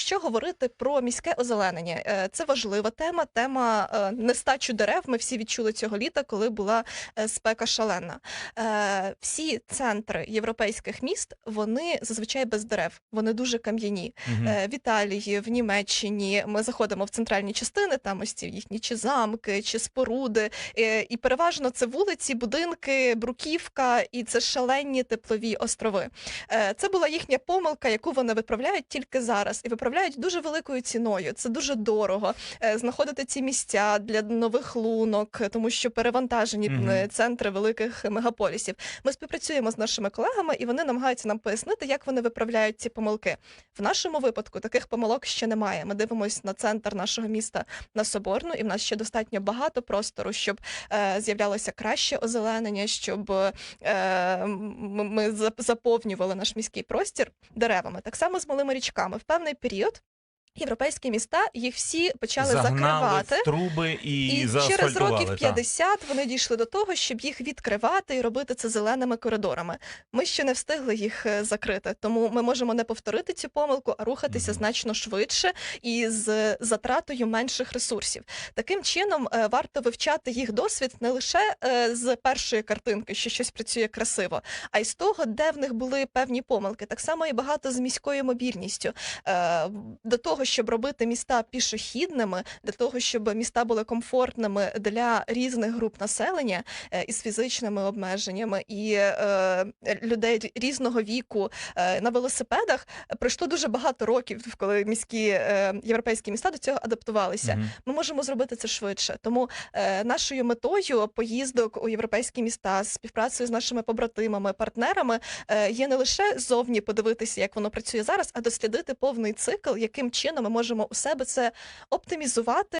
якщо говорити про міське озеленення, е, це важлива тема. Тема е, нестачу дерев. Ми всі відчули цього літа, коли була е, спека шалена. Всі центри європейських міст вони зазвичай без дерев, вони дуже кам'яні. Е, В Італії, в Німеччині ми заходимо в центральні частини, там ось ці їхні чи замки, чи споруди. І переважно це вулиці, будинки, бруківка, і це шалені теплові острови. Це була їхня помилка, яку вони виправляють тільки зараз, і виправляють дуже великою ціною. Це дуже дорого е, знаходити ці місця для нових лунок, тому що перевантажені е, центри великих мегаполісів. Ми співпрацюємо з нашими колегами, і вони намагаються нам пояснити, як вони виправляють ці помилки. В нашому випадку таких помилок ще немає. Ми дивимося на центр нашого міста на Соборну, і в нас ще достатньо багато простору, щоб е, з'являлося краще озеленення, щоб е, ми зап- заповнювали наш міський простір деревами. Так само з малими річками. В певний період jött, європейські міста їх всі почали Загнали закривати. в труби і, І через років так. 50 вони дійшли до того, щоб їх відкривати і робити це зеленими коридорами. Ми ще не встигли їх е, закрити, тому ми можемо не повторити цю помилку, а рухатися Мгм. значно швидше і з затратою менших ресурсів. Таким чином е, варто вивчати їх досвід не лише е, з першої картинки, що щось працює красиво, а й з того, де в них були певні помилки. Так само і багато з міською мобільністю. До того, щоб робити міста пішохідними, для того, щоб міста були комфортними для різних груп населення е, із фізичними обмеженнями і е, людей різного віку е, на велосипедах, пройшло дуже багато років, коли міські е, європейські міста до цього адаптувалися. Мгм. Ми можемо зробити це швидше. Тому е, нашою метою поїздок у європейські міста співпрацею з нашими побратимами, партнерами е, є не лише зовні подивитися, як воно працює зараз, а дослідити повний цикл, яким чином ми можемо у себе це оптимізувати.